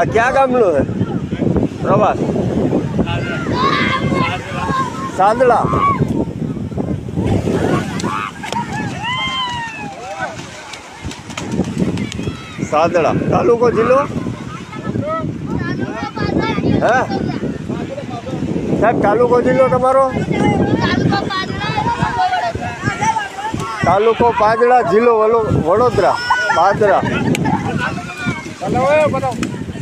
આ ક્યાં ગામનું છે પ્રવાસ સાંદળા સાંદળા તાલુકો જિલ્લો હે સાહેબ તાલુકો જિલ્લો તમારો તાલુકો પાદડા જિલ્લો વડોદરા પાદરા બનાવો બનાવો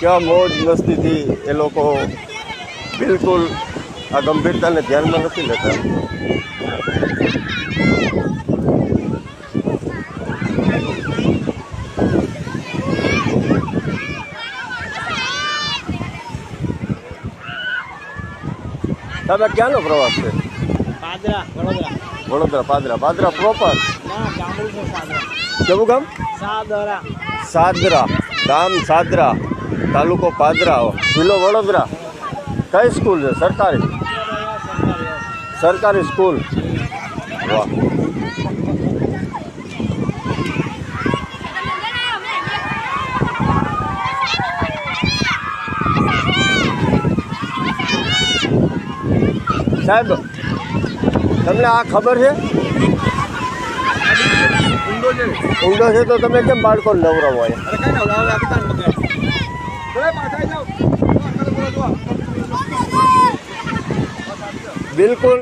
क्या मौज मस्ती थी ये लोग बिल्कुल अगंभीरता ने ध्यान में नहीं लेता तब क्या लो प्रवास से वडोदरा पादरा पादरा प्रॉपर क्यों गम सादरा सादरा सादरा तालुको पादरा जिलो वडोदरा कई स्कूल है सरकारी सरकारी स्कूल वाह साहब तमने आ खबर है ऊँडो है तो तब के बाढ़ को नवरव है બિલકુલ